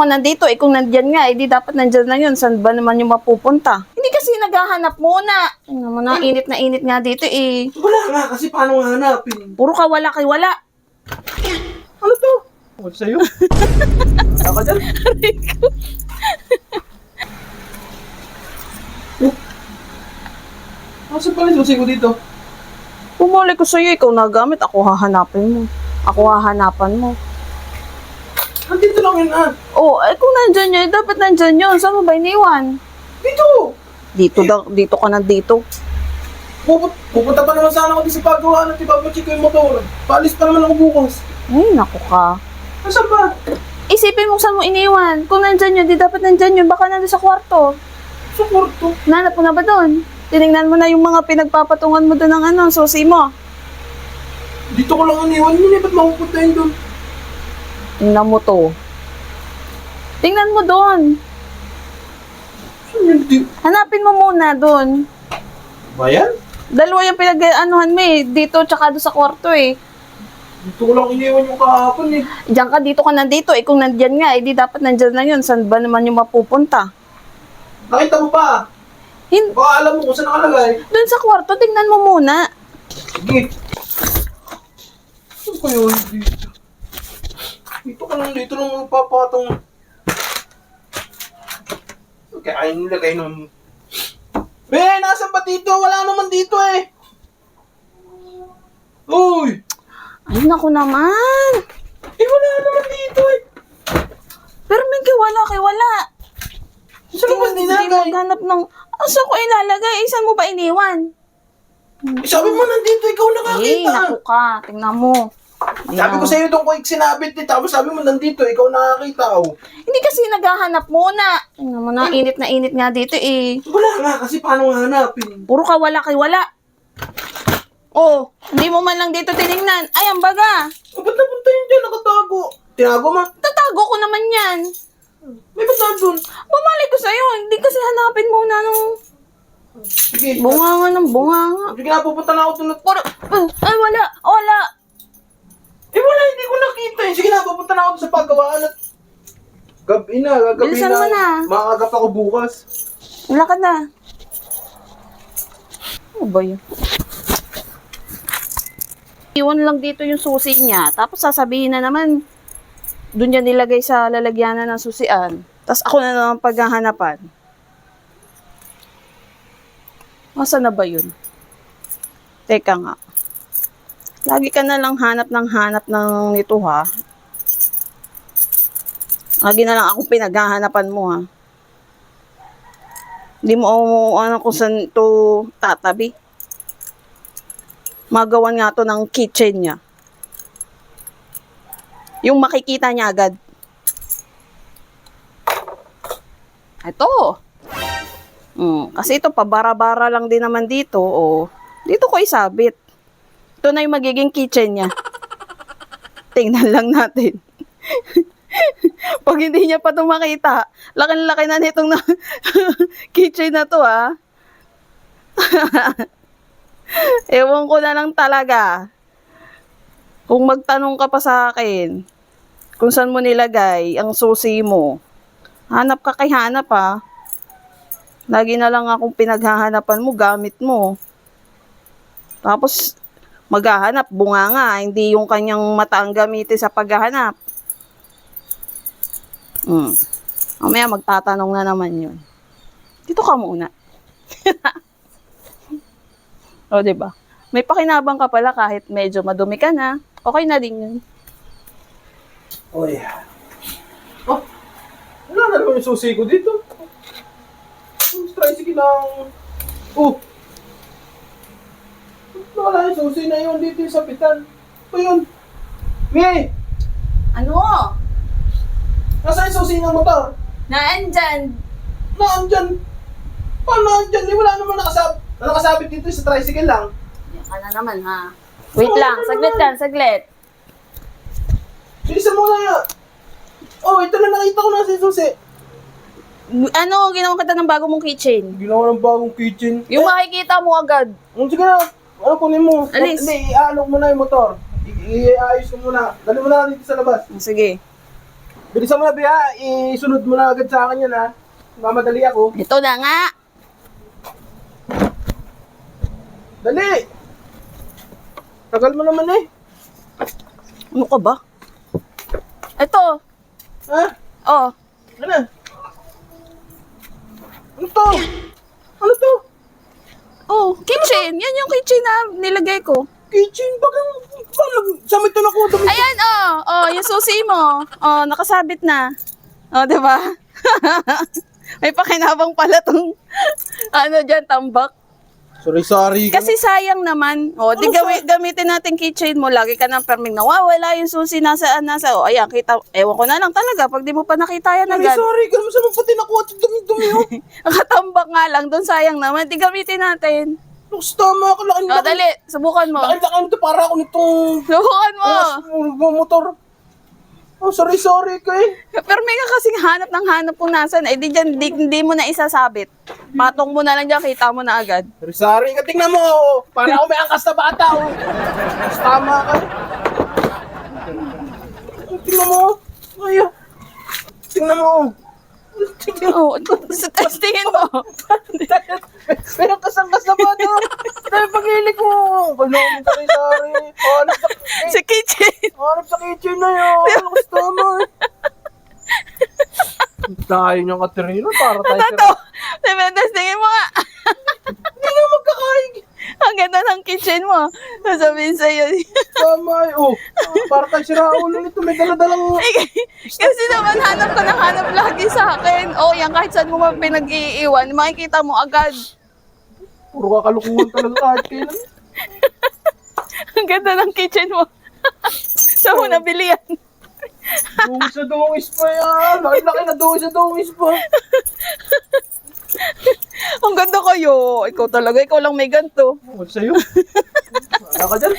ka nandito, eh kung nandyan nga, eh di dapat nandyan na yun. Saan ba naman yung mapupunta? Hindi kasi naghahanap muna. Ano naman na, init na init nga dito eh. Wala nga, kasi paano nga hanapin? Puro ka wala kay wala. Ano to? What's sa'yo? Wala ka dyan? Oh. Nasaan pala yung susi ko dito? Pumuli ko sa'yo, ikaw nagamit, ako hahanapin mo. Ako hahanapan mo. Nandito lang yun ah. Oh, eh kung nandyan yun, dapat nandyan yun. Saan mo ba iniwan? Dito! Dito, daw, dito ka nandito. Puput pupunta pa naman sana ako sa paggawa ng tibabachi ko yung motor. Paalis pa naman ako bukas. Ay, naku ka. Nasaan ba? Isipin mo saan mo iniwan. Kung nandyan yun, di dapat nandyan yun. Baka nandun sa kwarto. Sa kwarto. Nanap mo na ba doon? Tinignan mo na yung mga pinagpapatungan mo doon ng ano, susi mo. Dito ko lang iniwan yun eh. Ba't mapupunta yun doon? Tingnan mo to. Tingnan mo doon. Hanapin mo muna doon. ba yan? Dalawa yung pinag-anuhan mo eh. Dito tsaka doon sa kwarto eh. Dito ko lang iniwan yung kahapon eh. Diyan ka, dito ka nandito. Eh kung nandyan nga, eh di dapat nandyan na yun. Saan ba naman yung mapupunta? Nakita mo pa? Hin Baka alam mo kung saan nakalagay. doon sa kwarto, tingnan mo muna. Sige. Saan ko yun? Dito. Dito ka lang, dito lang magpapatong. Okay, ay nilagay nung... Be, nasan ba dito? Wala naman dito eh. Uy! Ay, naku naman. Eh, wala naman dito eh. Pero may wala kay wala. Saan mo ba Hindi nilagay? maghanap ng... Saan ko ilalagay? Eh, saan mo ba iniwan? Eh, sabi mo nandito, ikaw Eh, nakakita. naku ka. Tingnan mo. Sabi ko sa'yo doon ko sinabit eh. Tapos sabi mo nandito, ikaw nakakita oh. Hindi kasi naghahanap muna. Tingnan mo na, init na init nga dito eh. Wala nga, kasi paano nga hanapin? Puro ka wala kay wala. Oh, hindi mo man lang dito tiningnan. Ay, ang baga. Oh, ba't napunta yun dyan? Nakatago. Tinago mo? Tatago ko naman yan. May ba't nandun? Bumalik ko sa'yo. Hindi kasi hanapin muna nung Sige. bunga nga ng bunga nga. Sige na, pupunta na ako doon. Puro, ay, wala, wala. Eh wala, hindi ko nakita eh. Sige na, pupunta na ako sa paggawaan at... Gabi na, gagabi Bilisan mo na. Makagap ako bukas. Wala ka na. Ano ba yun? Iwan lang dito yung susi niya. Tapos sasabihin na naman, doon niya nilagay sa lalagyanan ng susian. Tapos ako na naman paghahanapan. Masa na ba yun? Teka nga. Lagi ka na lang hanap ng hanap ng nito ha. Lagi na lang akong pinaghahanapan mo ha. Hindi mo ano kung saan to tatabi. Magawan nga to ng kitchen niya. Yung makikita niya agad. Ito. Mm, kasi ito, pabara-bara lang din naman dito. O, dito ko isabit. Ito na yung magiging kitchen niya. Tingnan lang natin. Pag hindi niya pa ito makita, laki-laki na nitong na kitchen na to ah. Ewan ko na lang talaga. Kung magtanong ka pa sa akin, kung saan mo nilagay ang susi mo, hanap ka kay hanap ah. Lagi na lang akong pinaghahanapan mo, gamit mo. Tapos, maghahanap, bunga nga, hindi yung kanyang mata ang gamitin sa paghahanap. Hmm. Mamaya magtatanong na naman yun. Dito ka muna. o, ba? May pakinabang ka pala kahit medyo madumi ka na. Okay na din yun. Oy. Oh, wala na naman yung susi ko dito. Yung tricycle lang. Oh. Wala yung susi na yun dito yung sapitan. Ito yun. May! Ano? Nasaan yung susi ng motor? Naandyan. Naandyan. Paano naandyan? Eh, wala naman nakasab nakasabit dito sa tricycle lang. Yan ka na naman ha. Wait lang, saglit lang, saglit. Bilisan mo na yan. Oh, ito na nakita ko na si susi. Ano, ginawa kita ng bago mong kitchen? Ginawa ng bagong kitchen. Yung makikita mo agad. Oh, sige na. Ano kunin mo? Alis. Hindi, i-ano mo na yung motor. I-ayos ko muna. Dali mo na dito sa labas. Sige. Bilisan mo na, Bea. Isunod mo na agad sa akin yan, ha. Mamadali ako. Ito na nga. Dali! Tagal mo naman eh. Ano ka ba? Ito. Ha? Oh. Ano? Ano to? Ano to? Oh, kitchen. Yan yung kitchen na nilagay ko. Kitchen? Bakit? Bakit? Samit na ako. Dami. Ayan, oh. Oh, yung susi mo. Oh, nakasabit na. Oh, di ba? May pakinabang pala tong ano dyan, tambak. Sorry, sorry. Kasi sayang naman. O, di Ano gawi, gamitin natin keychain mo. Lagi ka ng perming na, wow, wala yung susi, nasaan, nasa. O, ayan, kita. Ewan ko na lang talaga. Pag di mo pa nakita yan sorry, agad. sorry. Ganun sa mga pati nakuha. Dumi-dumi oh. Nakatambak nga lang, doon sayang naman. Di gamitin natin. Lux, tama ka. Laking O, laki. dali, subukan mo. Laking laki nito para ako nitong Subukan mo. oh. motor. Oh, sorry, sorry kay. Pero may ka kasing hanap ng hanap kung nasan. Eh, di dyan, di, hindi mo na isasabit. Patong mo na lang dyan, kita mo na agad. Sorry, sorry. ka. Tingnan mo. oh. Para ako may angkas na bata. Oh. Mas tama ka. Tingnan mo. Ay, ah. tingnan mo. Mo. Oo, sa testingin mo. Angkas na bata. Dahil pag-ilig mo. Kailangan mo sorry, sorry. Hanap sa, sa kitchen. hanap sa kitchen na yun. Mas tama eh. Tayo niyang Katerina. Para tayo Tato, diba, testingin mo nga. Hindi nga magkakaig. Ang ganda ng kitchen mo. Sasabihin sa'yo. Tama eh. Oh, para tayo si Raul nito. May daladalang... Kasi naman hanap ka ng hanap lagi sa akin. O yan, kahit saan mo man pinag-iiwan, makikita mo agad. Puro kakalukuhan talaga kahit kailan. Ang ganda ng kitchen mo. Saan mo nabili yan? Dungis sa dungis pa yan. Laki-laki na dungis sa dungis pa. Ang ganda kayo. Ikaw talaga, ikaw lang may ganto. Wala sa'yo. Wala ka dyan.